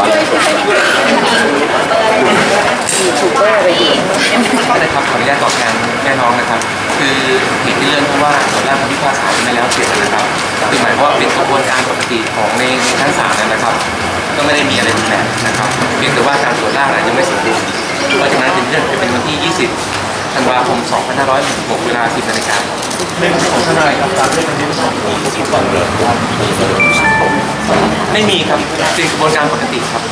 ไรอย่างเงี้ยก็เลยครับขออนุญาตตอบแทนแม่น้องนะครับ คือเหตุที่เรื่องเพราะว่าตอนแรกคำพิพากษาไม่แล้วเสร็จนะครับคือหมายความว่าเป็นกระบวนการปกติของในในชั้นศาลนะครับ ก็ไม่ได้มีอะไรรุนแรงนะครับ เพียงแต่ว่าการตรวจร่างอาจจะไม่สมบูรณ์เพราะฉะนั้นเป็นเรื่องจะเป็นวันที่ 20 ธันวาคม 2566 เวลา 10นาฬิกาในมุมของทนายครับการเรียกคดีของมีสิทธิ์ก่อนเลยครับไม่มีครับเป็นกระบวนการปกติครับ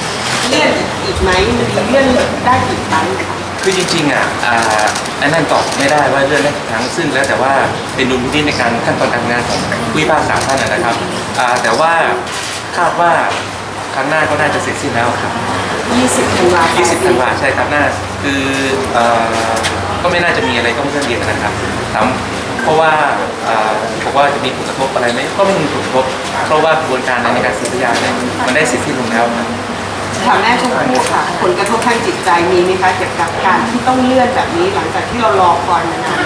เลื่อนอีกไหมมันเลื่อนได้กี่ครั้งคะคือจริงๆอะอ่าอันนั้นตอบไม่ได้ว่าเรื่องได้กี่ครั้งซึ่งแล้วแต่ว่าเป็นดุลพินิจในการขั้นตอนการงานของผู้พิพากษาท่านนะนะครับอ่าแต่ว่าคาดว่าครั้งหน้าก็น่าจะเสร็จสิ้นแล้วครับ 20ธันวาคม20ธันวาใช่ครับน่าคือเอ่อ ก็ไม่น่าจะมีอะไรต้องเรื่องเรียนนะครับถามเพราะว่าอ่าบอกว่าจะมีผลกระทบอะไรไหมก็ไม่มีผลกระทบ เพราะว่ากระบวนการในการสืบพยานเนี่ยมันได้เสร็จสิ้นลงแล้วครับถามแม่ชมพู่ค่ะ ผลกระทบทางจิตใจมีไหมคะเกี่ยวกับการที่ต้องเลื่อนแบบนี้หลังจากที่เรารอคอยมานาน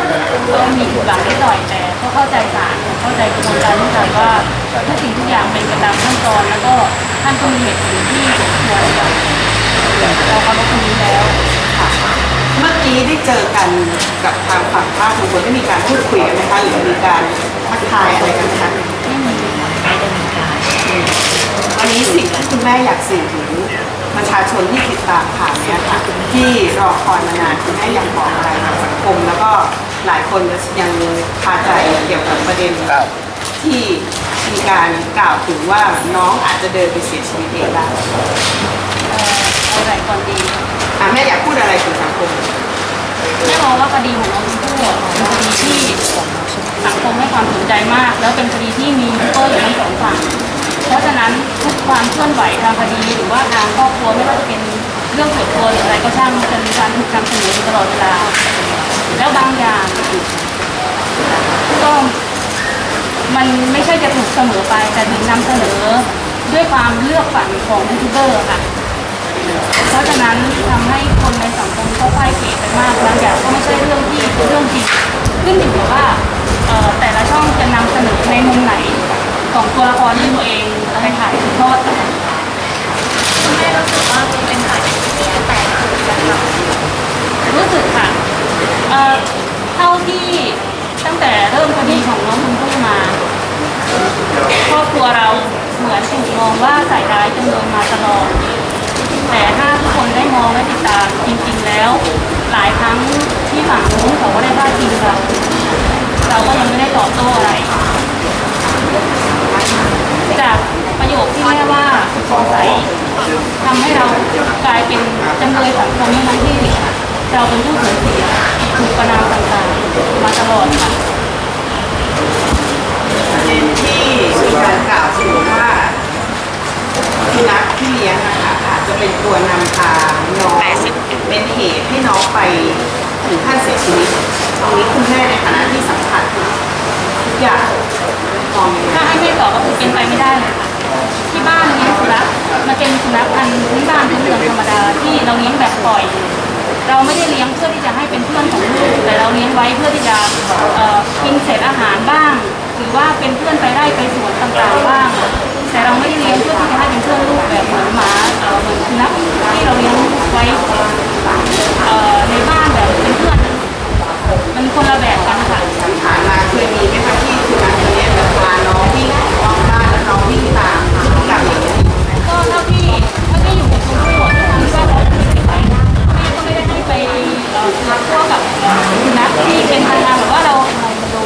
ก็มีหลังนิดหน่อยแต่ก็เข้าใจศาลเข้าใจกระบวนการทุกอย่างว่าทุกสิ่งทุกอย่างเป็นไปตามขั้นตอนแล้วก็ท่านก็มีเหตุผลที่สมควรเราเคารพตรงนี้แล้วค่ะ เมื่อกี้ได้เจอกันกับทางฝั่งภาคทุกคนได้มีการพูดคุยกันไหมคะหรือมีการทักทายอะไรกันไหมคะไม่มีไม่ได้มีการวันนี้สิ่งที่คุณแม่อยากสื่อถึงประชาชนที่ติดตามข่าวเนี้ยค่ะที่รอคอยมานานคุณแม่อยากบอกอะไรกับสังคมแล้วก็หลายคนยังคาใจเกี่ยวกับประเด็นที่มีการกล่าวถึงว่าน้องอาจจะเดินไปเสียชีวิตเองได้เอ่อเอาอะไรก่อนดีอะแม่อยากพูดอะไรถึงสังคม แม่มองว่าค ดีของน้องชมพู่เป็นคดีที่สังคมให้ความสนใจมาก แล้วเป็นคดีที่มีโต้อยู่ทั้งสองฝั่งเพราะฉะนั้นทุกความเคลื่อนไหวทางคดีหรือว่าทางครอบครัวไม่ว่าจะเป็นเรื่องส่วนตัวหรืออะไรก็ช่างจะมีการถูกนำเสนอตลอดเวลา แล้วบางอย่างก็มันไม่ใช่จะถูกเสมอไปแต่ถึงนำเสนอด้วยความเลือกฝันของยูทูบเบอร์ค่ะ เพราะฉะนั้นทำให้คนในสังคมเข้าใจเกลีดไปมากบางอย่างก็ไม่ใช่เรื่องที่เป็นเรื่องจริงขึ้นอยู่กับว่าเอ่อแต่ละช่องจะนำเสนอในมุมไหนของตัวละครที่ตัวเองไปถ่ายทอดกันคุณแม่รู้สึกว่ามันเป็นฝ่ายที่แตกต่างกันหรอรู้สึกค่ะเอ่อเท่าที่ตั้งแต่เริ่มคดีของน้องชมพู่มา ครอบครัวเราเหมือนถูกมองว่าใส่ร้ายจำเลยมาตลอด แต่ถ้าทุกคนได้มองและติดตามจริงๆแล้ว หลายครั้งที่ฝั่งนู้นเขาก็ได้พาดพิงเราเราก็ยังไม่ได้ตอบโต้อะไร จากประโยคที่แม่ว่าสงสัยทำให้เรากลายเป็นจำเลยสังคมทั้งที่เราเป็นผู้สูญเสียถูกประนามต่างๆมาตลอดค่ะประเด็นที่มีการกล่าวถึงว่าสุนัขที่เลี้ยงนะคะ จจะเป็นตัวนำพาน้องเป็นเหตุให้น้องไปถึงขั้นเสียชีวิตตรงนี้คุณแม่ในฐานะที่สัมผัสทุกอย่างมองยังไงถ้าให้แม่ตอบก็คือเป็นไปไม่ได้เลยค่ะที่บ้านเลี้ยงสุนัขมันเป็นสุนัขพันธุ์พื้นบ้านพื้นเมืองธรรมดาที่เราเลี้ยงแบบปล่อย เราไม่ได้เลี้ยงเพื่อที่จะให้เป็นเพื่อนของลูกแต่เราเลี้ยงไว้เพื่อที่จะเอ่อกินเศษอาหารบ้าง หรือว่าเป็นเพื่อนไปไร่ไปสวนต่างๆบ้าง แต่เราไม่ได้เลี้ยงเพื่อที่จะให้เป็นเพื่อนลูกแบบเหมือนหมาเอ่อเหมือนสุนัขที่เราเลี้ยงไว้เอ่อในบ้านแบบเป็นเพื่อนมันคนละแบบกันค่ะผ่านมาเคยมีไหมคะที่สุนัขตัวเนี้ยแบบพาน้องวิ่งออกบ้านแล้วน้องวิ่งตามพฤติกรรมอย่างนี้ยก็เท่าที่เท่าที่อยู่กับคุณผู้ที่ว่าเราไปแม่ก็ไม่ได้ให้ไปเอ่อรับพวกกับเอ่อสุนัขที่เป็นพันธุ์แบบว่าเรา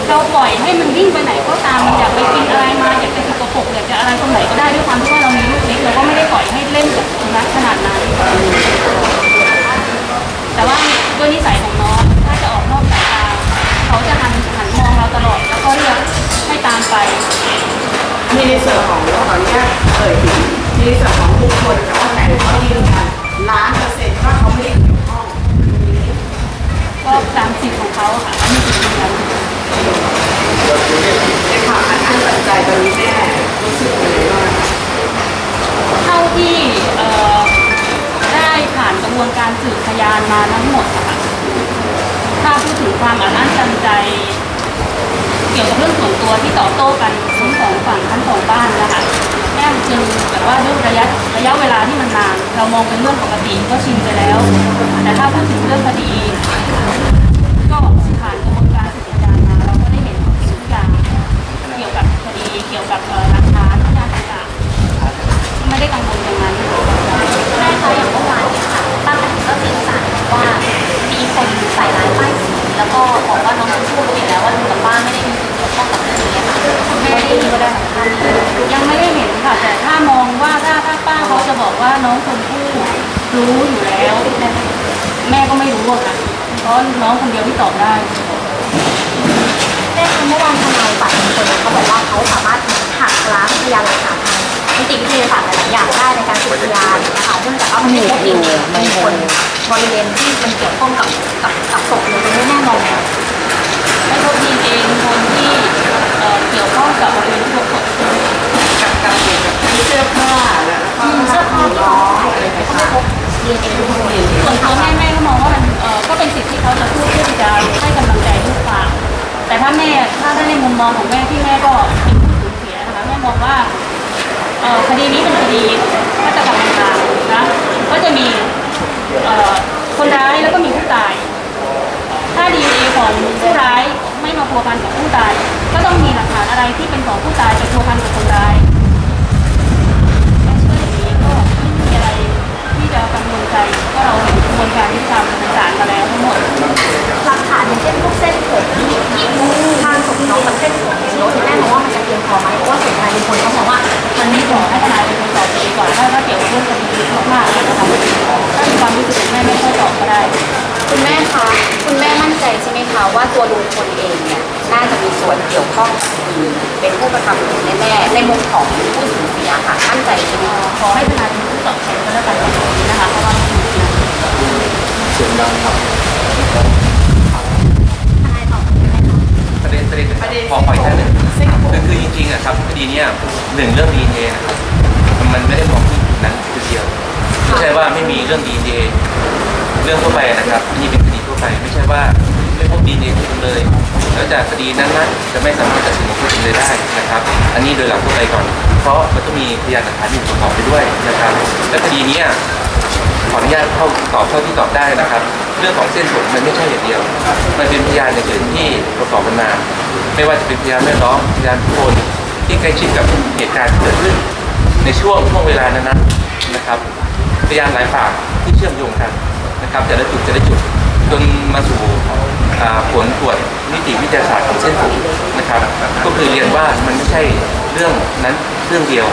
เราปล่อยให้มันวิ่งไปไหนก็ตามอยากไปกินอะไรมาอยาก จะอะไรตรงไหนก็ได้ด้วยความที่ว่าเรามีลูกเล็กเราก็ไม่ได้ปล่อยให้เล่นกับสุนัขขนาดนั้น แต่ว่าด้วยนิสัยของน้องถ้าจะออกนอกสายตาเขาจะหันหันมองเราตลอดแล้วก็เรียกให้ตามไป มีในส่วนของขออนุญาตเอ่ยถึงมีในส่วนของบุคคลแต่ว่าแต่เขายืนยันล้านเปอร์เซ็นต์ว่าเขาไม่ได้เกี่ยวข้องก็ตามสิทธิ์ของเขาค่ะอันนี้สิทธิ์ของเขา ในข่าวอันอันตัดใจตอนนี้แม่รู้สึกยังไงบ้าง เท่าที่เอ่อได้ผ่านกระบวนการสืบพยานมาทั้งหมดอะค่ะถ้าพูดถึงความอัดอั้นตันใจ เกี่ยวกับเรื่องส่วนตัวที่ต่อโต้กันทั้งสองฝั่งทั้งสองบ้านนะคะแม่จึงแบบว่าด้วยระยะระยะเวลาที่มันนาน เรามองเป็นเรื่องปกติก็ชินไปแล้ว แต่ถ้าพูดถึงเรื่องคดี ไม่ได้กังวลตรงนั้นแม่คะอย่างเมื่อวานเนี่ยค่ะป้าแตนก็สื่อสารว่ามีคนใส่ร้ายป้ายสีแล้วก็บอกว่าน้องชมพู่รู้อยู่แล้วว่าลุงกับป้าไม่ได้มีส่วนเกี่ยวข้องกับเรื่องนี้ค่ะแม่ได้ยินก็ได้สัมภาษณ์นี้ยังไม่ได้เห็นค่ะ แต่ถ้ามองว่าถ้าถ้าป้าเขาจะบอกว่าน้องชมพู่รู้อยู่แล้ว แม่ก็ไม่รู้อะค่ะเพราะน้องคนเดียวที่ตอบได้แม่คะเมื่อวานทนายฝ่ายคคลเขาบอกว่าเขาสามารถ ล้างพยานหลักฐานทางนิติวิทยาศาสตร์หลายๆอย่างได้ในการสืบพยานนะคะเนื่องจากว่ามันมีพบดีเอ็นมีคนบริเวณที่มันเกี่ยวข้องกับกับกับศพเลยตรงนี้แม่มองไม่พบดีเองคนที่เกี่ยวข้องกับบริเวณที่พบศพกับกับเกี่ยวกับเสื้อผ้าแล้วก็เสื้อผ้าที่น้เขาองใส่อะไรต่าไม่งพบดีเอ็นทุกคนส่วนตัวแม่แม่ก็มองว่ามันก็เป็นสิทธิ์ที่เขาจะพูดเพื่อที่จะให้กำลังใจลูกความแต่ถ้าแม่ถ้าได้ในมุมมองของแม่ที่แม่ก็เป็นผู้สูญเสีย นะคะแม่มองว่าคดีนี้เป็นคดีฆาตกรรมอำพรางนะก็จะมีคนร้ายแล้วก็มีผู้ตาย ถ้าดีเอของผู้ร้ายไม่มาพัวพันกับผู้ตาย ก็ต้องมีหลักฐานอะไรที่เป็นของผู้ตายไปพัวพันกับคนร้ายแม่เชื่ออย่างนี้ก็ไม่มีอะไรที่จะกังวลใจก็เราเห็นกระบวนการที่ทำในศาลมาแล้วทั้งหมดหลักฐานอย่างเช่น แน่ๆในมุมของผู้สูญเสียค่ะมั่นใจใช่ไหมคะขอให้ทนายเป็นผู้ตอบแทนก็แล้วกันตรงนี้นะคะเพราะว่าไม่มีนะเสียงดังครับทนายตอบได้ไหมคะประเด็นประเด็นประเด็นขอขออีกท่านหนึ่งคือคือจริงๆอะครับคดีเนี้ยหนึ่งเรื่องดีเอ็นะครับมันไม่ได้มองที่นั้นจุดเดียวไม่ใช่ว่าไม่มีเรื่องดีเอ็นเอเรื่องทั่วไปนะครับนี่เป็นคดีทั่วไปไม่ใช่ว่า ไม่พบดีเอของจำเลยแล้วจากคดีนั้นๆจะไม่สามารถตัดสินของผู้จำเลยได้นะครับ อันนี้โดยหลักทั่วไปก่อน เพราะมันต้องมีพยานหลักฐานอื่นประกอบไปด้วยนะครับ และคดีนี้ขออนุญาตเข้าตอบเท่าที่ตอบได้นะครับ เรื่องของเส้นผมมันไม่ใช่อย่างเดียว มันเป็นพยานอื่นๆที่ประกอบกันมา ไม่ว่าจะเป็นพยานแม่ล้อมพยานบุคคลที่ใกล้ชิดกับเหตุการณ์ที่เกิดขึ้น ในช่วงช่วงเวลานั้นๆนะครับ พยานหลายปากที่เชื่อมโยงกันนะครับ แต่ละจุดแต่ละจุดจนมาสู่ ผลตรวจนิติวิทยาศาสตร์ของเส้นผมนะครับ ก็คือเรียนว่ามันไม่ใช่เรื่องนั้นเรื่องเดียว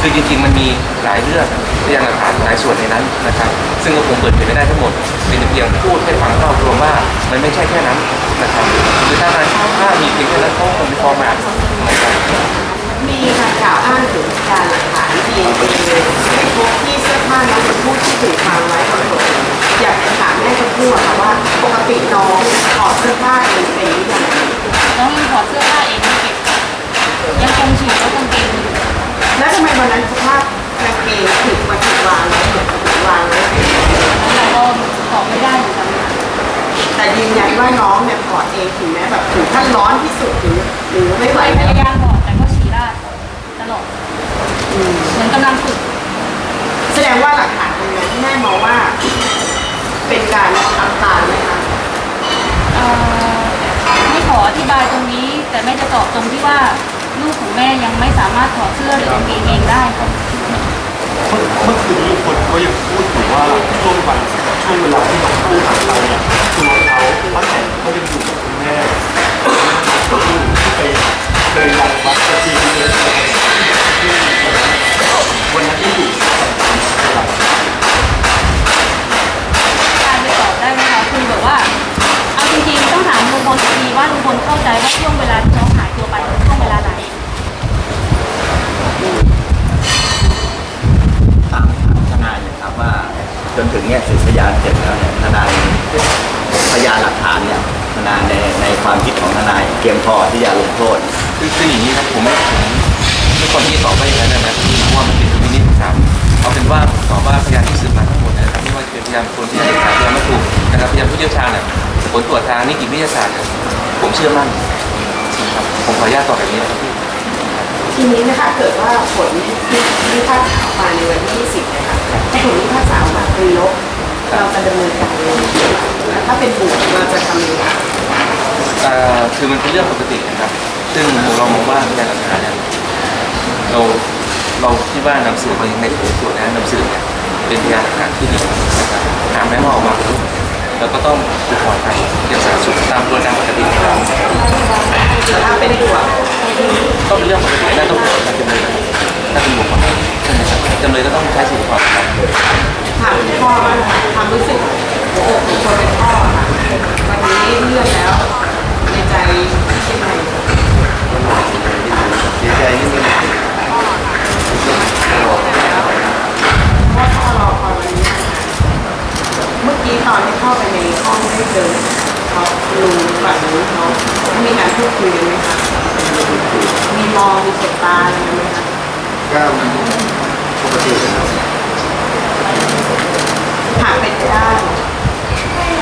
คือจริงๆมันมีหลายเรื่องพยานหลักฐานหลายส่วนในนั้นนะครับ ซึ่งก็คงเปิดเผยไม่ได้ทั้งหมด เป็นเพียงพูดให้ฟังภาพรวมว่ามันไม่ใช่แค่นั้นนะครับคือถ้ามันถ้ามีเพียงแค่นั้นเขาคงไม่ฟ้องมานะครับมี กล่าวอ้างถึงการหลักฐานดีเอ็นเอในพวกที่เสื้อผ้าน้องชมพู่ที่ถูกวางไว้บนรถอยากจะถามแม่ชมพู่อะค่ะว่าปกติน้องถอดเสื้อผ้าเองเป็นหรือยังน้องยังถอดเสื้อผ้าเองไม่เก็บยังคงฉีกแล้วกางเกงอยู่แล้วทำไมวันนั้นสภาพกางเกงถึงมาถูกวางไว้เหมือนกับวางไว้เราก็ตอบไม่ได้เหมือนกัน แต่ยืนยันว่าน้องเนี่ยถอดเองถึงแม้แบบถึงขั้นร้อนที่สุดหรือหรือไม่ไหวพยายามถอดแต่ก็ฉี่ราดตลอด อืม เหมือนกำลังฝึกแสดงว่าหลักฐานตรงนี้แม่มองว่า เป็นการทำตามไหมคะเอ่อไม่ขออธิบายตรงนี้ แต่แม่จะตอบตรงที่ว่าลูกของแม่ยังไม่สามารถถอดเสื้อหรือกางเกงเองได้ค่ะเมื่อเมื่อคืนนี้คนก็ยังพูดอยู่ว่าช่วงวันช่วงเวลาที่น้องผู้หายไปเนี่ยตัวเขาป้าแตนก็ยังอยู่กับคุณแม่ที่ไป เคยรังวัดกระจีเลยวันนั้นที่อยู่การไปตอบได้ไหมคะคือแบบว่า เอาจริงๆต้องถามลุงพลดีว่าลุงพลเข้าใจว่าช่วงเวลาที่น้องหายตัวไปเป็นช่วงเวลาไหนตามถามทนายเนี่ครับว่า จนถึงเนี่ยสืบพยานเสร็จแล้วเนี่ยทนายพยานหลักฐานเนี่ยทนายในใน ความคิดของทนายเพียงพอที่จะลงโทษ คือคืออย่างนี้ครับผมไม่ผมไม่คนที่ตอบว่าอย่างนั้นนะที่เพราะว่ามันเป็นดุลพินิจของศาลเอาเป็นว่าผมตอบว่าพยานที่สืบมาทั้งหมดนะครับไม่ว่าจะเป็นพยานคนพยานเอกสารพยานวัตถุนะครับพยานผู้เชี่ยวชาญเนี่ยผลตรวจทางนิติวิทยาศาสตร์เนี่ยผมเชื่อมั่นครับผมขออนุญาตตอบแบบนี้นะครับพี่ ทีนี้นะคะเกิดว่าผลที่ที่พากษาออกมาในวันที่ 20 นะคะถ้าผลที่พากษาออกมาเป็นลบเราจะดำเนินการยังไงแล้วถ้าเป็นบวกเราจะทำยังไง คือมันเป็นเรื่องปกตินะครับ ซึ่งเรามองว่าพยานหลักฐานเนี่ยเราเราคิดว่านำสืบไปในส่วนนั้นนำสืบเนี่ยเป็นพยานหลักฐานที่ดีนะครับหากแม้ว่าออกมาปุ๊บเราก็ต้องอุทธรณ์ไปยังสารสุขตามกระบวนการปกตินะครับแต่ถ้าเป็นบวกก็เป็นเรื่องปกติน่าต้องอุทธรณ์จำเลยนะครับถ้าเป็นบุคคลใช่ไหมครับจำเลยก็ต้องใช้สิทธิอุทธรณ์ครับถามคุณพ่อว่าความรู้สึก หัวอกของคนเป็นพ่อค่ะวันนี้เลื่อนแล้ว ในใจคิดไงเสียใจนิดนึงว่าพ่อรอคอยวันนี้นะเมื่อกี้ตอนที่เข้าไปในห้องได้เจอเขาลุงฝั่งนู้นเขามีการพูดคุยกันไหมคะมีมองมีสบตาอะไรกันไหมคะก็ปกติครับหากเป็นไปได้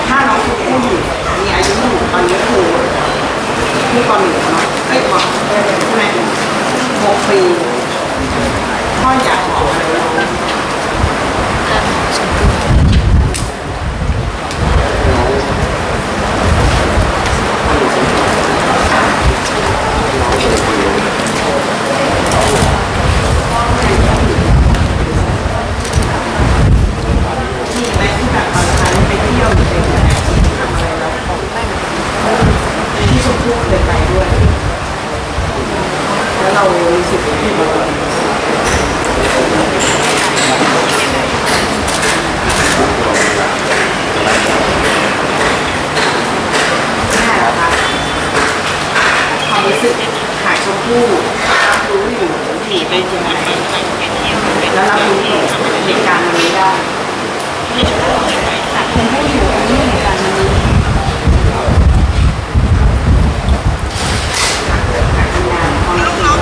ถ้าน้องชมพู่อยู่มีอายุอยู่ตอนนี้คือที่ปหนึ่งเนาะไอ้ยปใช่ไหมหกปีพ่ออยากบอกอะไรน้อง มีไหมที่แบบบางครั้งไปเที่ยวหรือไปที่ไหนทำอะไรแล้วของได้ไหมที่ชมพู่เคยไปด้วย แล้วเรารู้สึกที่มันแม่นะคะความรู้สึกหากชมพู่รับรู้อยู่หนีไปถึงไหนแล้วรับรู้เหตุการณ์วันนี้ได้ หากคนผู้อยู่อันนี้เหมือนกันมันนี้ งานความรู้สึก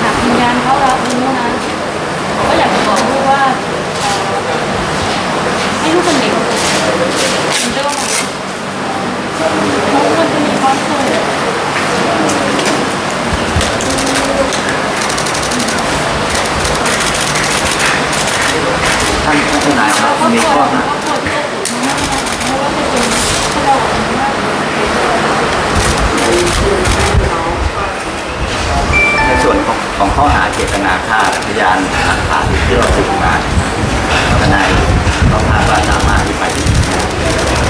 หากวิญญาณเขารับรู้นะก็อยากจะบอกลูกว่าเอ่อให้ลูกเป็นเด็กเหมือนเดิมทุกคนจะมีความสุข ท่านท่านทนายครับ ครอบ มี ครัว ข้อ คร หา อบครัวที่เราถูกมากไม่ว่าจะเป็นที่เราหรือว่า ในส่วนของของข้อ หาเจตนาฆ่าพยานหลักฐานที่เราสืบมาทนายต้องคาดว่าสามารถที่ไป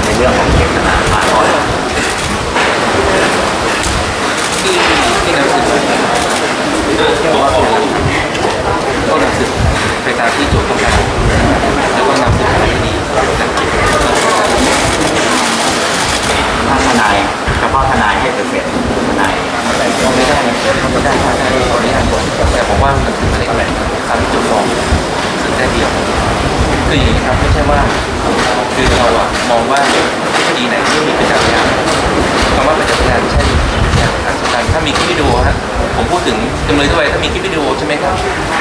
ในเรื่องของเจตนาฆ่าร้อยที่ที่นำสืบที่บอกว่าเป็นหลักฐานก็นำสืบไปตามที่โจทย์ต้องการแล้วก็นำสืบไปที่ดีนะครับถ้าทนายเฉพาะทนายให้เป็นเสร็จทนายอะไรเอาไม่ได้นะเอาไม่ได้ คืออย่างนี้ครับไม่ใช่ว่าคือเราอะมองว่าคดีไหนที่มีประจักษ์พยานคำว่าประจักษ์พยานไม่ใช่พยานหลักฐานสำคัญถ้ามีคลิปวิดีโอฮะผมพูดถึงจำเลยด้วยถ้ามีคลิปวิดีโอใช่ไหมครับ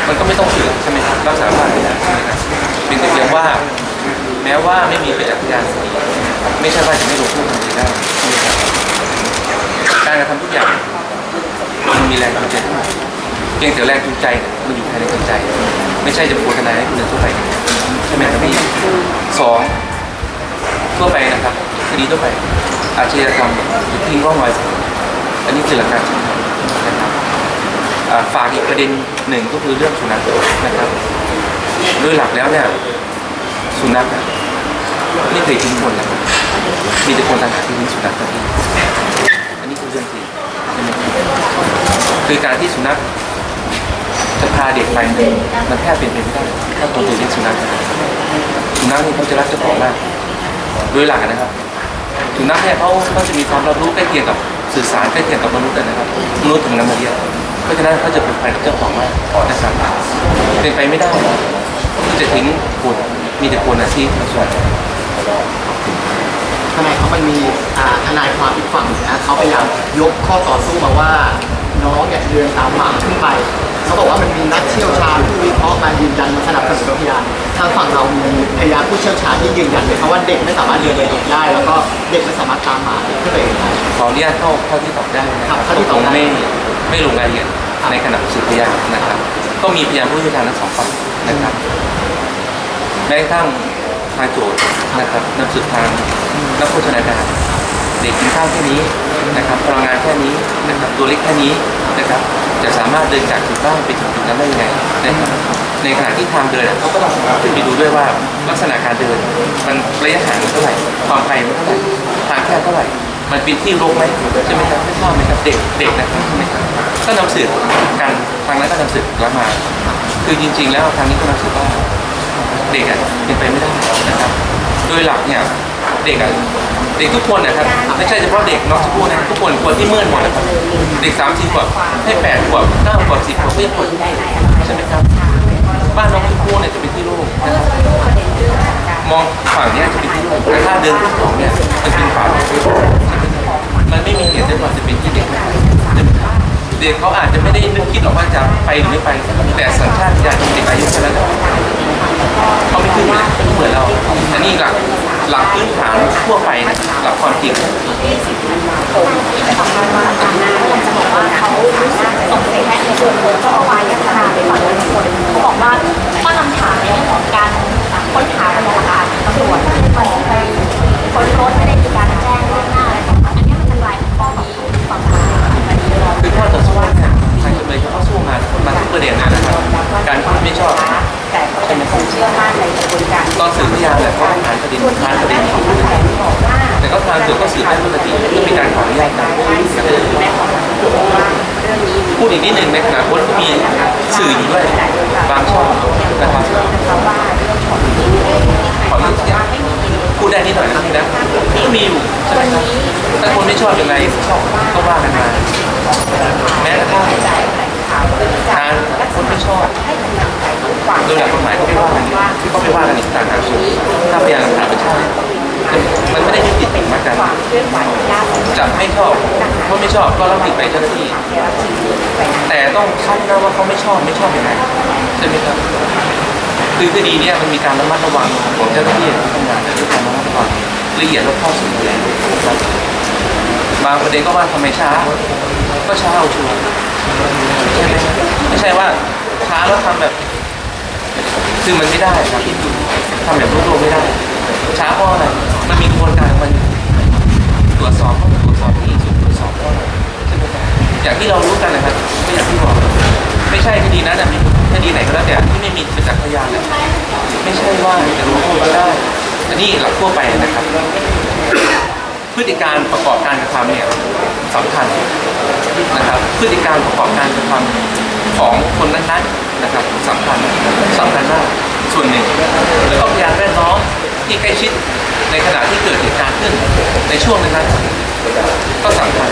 มันก็ไม่ต้องสืบใช่ไหมครับรับสารภาพไม่ได้ใช่ไหมครับเป็นแต่เพียงว่า แม้ว่าไม่มีประจักษ์พยานไม่ใช่ว่าจะไม่ลงโทษทางคดีได้ครับการกระทำทุกอย่างมันมีแรงจูงใจทั้งหมดเพียงแต่แรงจูงใจมันอยู่ภายในจิตใจ ไม่ใช่จะโฆษณาให้คนอื่นทั่วไปใช่ไหมครับพี่สองทั่วไปนะครับคดีทั่วไป อาชญากรรมทิ้งร่องรอยอันนี้คือหลักการนะครับฝากอีกประเด็นหนึ่งก็คือเรื่องสุนัขนะครับโดยหลักแล้วเนี่ยสุนัขอะไม่เคยทิ้งคนนะครับมีแต่คนต่างหากที่ทิ้งสุนัขครับพี่อันนี้คือเรื่องจริงใช่ไหมคือการที่สุนัข จะพาเด็กไปเนี่ยมันแทบเป็นไปไม่ได้ถ้าคนตัวเลี้ยงสุนัขสุนัขนี่เขาจะรักเจ้าของมากโดยหลักนะครับสุนัขเนี่ยเขาเขาจะมีความรับรู้ใกล้เคียงกับสื่อสารใกล้เคียงกับมนุษย์นะครับมนุษย์ถึงนำมาเลี้ยงเพราะฉะนั้นเขาจะเป็นไปกับเจ้าของมากนะครับเป็นไปไม่ได้ที่จะทิ้งคนมีแต่คนอาชีพส่วนทนายเขามันมีอาทนายความอีกฝั่งนะเขาพยายามยกข้อต่อสู้มาว่า น้องเนี่ยเดินตามหมาขึ้นไปเขาบอกว่ามันมีนักเชี่ยวชาญผู้วิเคราะห์มายืนยันมาสนับสนุนพยานทางฝั่งเรามีพยานผู้เชี่ยวชาญที่ยืนยันเลยครับว่าเด็กไม่สามารถเดินเองได้ แล้วก็เด็กไม่สามารถตามหมาขึ้นไปเองได้ ขออนุญาตเข้าเข้าที่ตอบได้นะคครัรับเข้าที่ตอบได้ไม่ไม่ลงรายละเอียดในขณะสืบพยานนะครับก็มีพยานผู้เชี่ยวชาญทั้งสองฝ่ายนะครับแม้กระทั่งทางโจทย์นะครับนำสืบทางนักโภชนาการเด็กกินข้าวแค่นี้ นะครับพลังงานแค่นี้นะครับตัวเล็กแค่นี้นะครับจะสามารถเดินจากจุดบ้านไปถึงจุดนั้นได้ยังไงนะครับในขณะที่ทางเดินเขาก็ต้องขึ้นไปดูด้วยว่าลักษณะการเดิน มันระยะห่างเท่าไหร่ความไกลมันเท่าไหร่ทางแคบเท่าไหร่มันเป็นที่รกไหมใช่ไหมครับไม่ทราบไหมครับเด็กเด็กนะครับใช่ไหมครับก็นำสืบกันทางนั้นก็นำสืบรับมา คือจริง ๆ แล้วทางนี้ก็นำสืบว่าเด็กอะเป็นไปไม่ได้นะครับโดยหลักเนี่ยเด็กอะ เด็กทุกคนนะครับไม่ใช่เฉพาะเด็กน้องชมพู่นะทุกคนควรที่เมื่อนหมดนะครับเด็กสามสี่ขวบให้แปดขวบเก้าขวบสิบขวบก็ยังควรใช่ไหมครับ บ้านน้องชมพู่เนี่ยจะเป็นที่โล่งนะครับมองฝั่งเนี้ยจะเป็นที่โล่งแต่ถ้าเดินขึ้นเขาเนี่ยมันเป็นป่ามันไม่มีเหตุได้ว่าจะเป็นที่เด็กนะครับใช่ไหมครับเด็กเขาอาจจะไม่ได้นึกคิดหรอกว่าจะไปหรือไม่ไป แต่สัญชาตญาณของเด็กอายุแค่นั้นแหละเขาไม่ขึ้นเลยไม่เหมือนเราอันนี้หลัก หลักพื้นฐานทั่วไปนะหลักความจริงเขาส่งเสียงในส่วนของ ชอบยังไงก็ว่ากันมาแม้กระทั่งการคนไม่ชอบโดยหลักกฎหมายก็ไม่ว่ากันก็ไม่ว่ากันอีกต่างหากถ้าพยานหลักฐานไม่ใช่มันไม่ได้ยึดติดมากันจะไม่ชอบเพราะไม่ชอบก็รับผิดไปเจ้าหน้าที่ แต่ต้องคัดนะว่าเขาไม่ชอบไม่ชอบยังไงใช่ไหมครับคือคดีเนี้ยมันมีการระมัดระวังของเจ้าหน้าที่ที่ทำงานด้วยการระมัดระวังละเอียดรอบคอบสุดแล้วครับ บางประเด็นก็ว่าทำไมช้า ก็ช้าเอาชัวร์ใช่ไหมไม่ใช่ว่าช้าแล้วทำแบบ คือมันไม่ได้ครับทำแบบรวบรวมไม่ได้ ช้าเพราะอะไรมันมีกระบวนการมันตรวจสอบก็ตรวจสอบที่สุดตรวจสอบก็ใช่ไหมครับอย่างที่เรารู้กันนะครับไม่อย่างที่บอก ไม่ใช่คดีนั้นนะมีคดีไหนก็แล้วแต่ที่ไม่มีประจักษ์พยานนะไม่ใช่ว่าจะรู้โทษก็ได้อันนี้หลักทั่วไปนะครับ พฤติการประกอบการกระทำเนี่ยสำคัญนะครับ พฤติการประกอบการกระทำของคนนั้นๆนะครับสำคัญสำคัญมากส่วนหนึ่งแล้วก็พยานแวดล้อมที่ใกล้ชิดในขณะที่เกิดเหตุการณ์ขึ้นในช่วงนั้นก็สำคัญ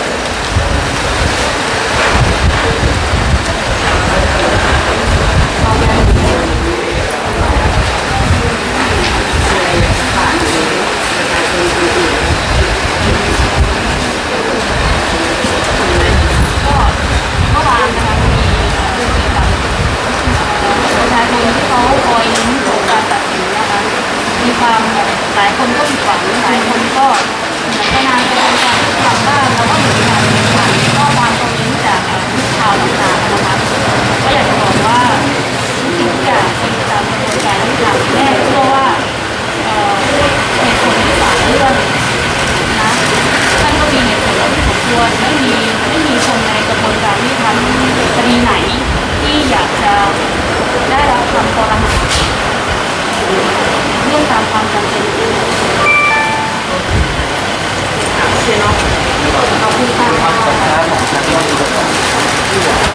เขาคอยลุ้นผลการตัดสินนะคะมีความหลายคนก็ผิดหวังหลายคนก็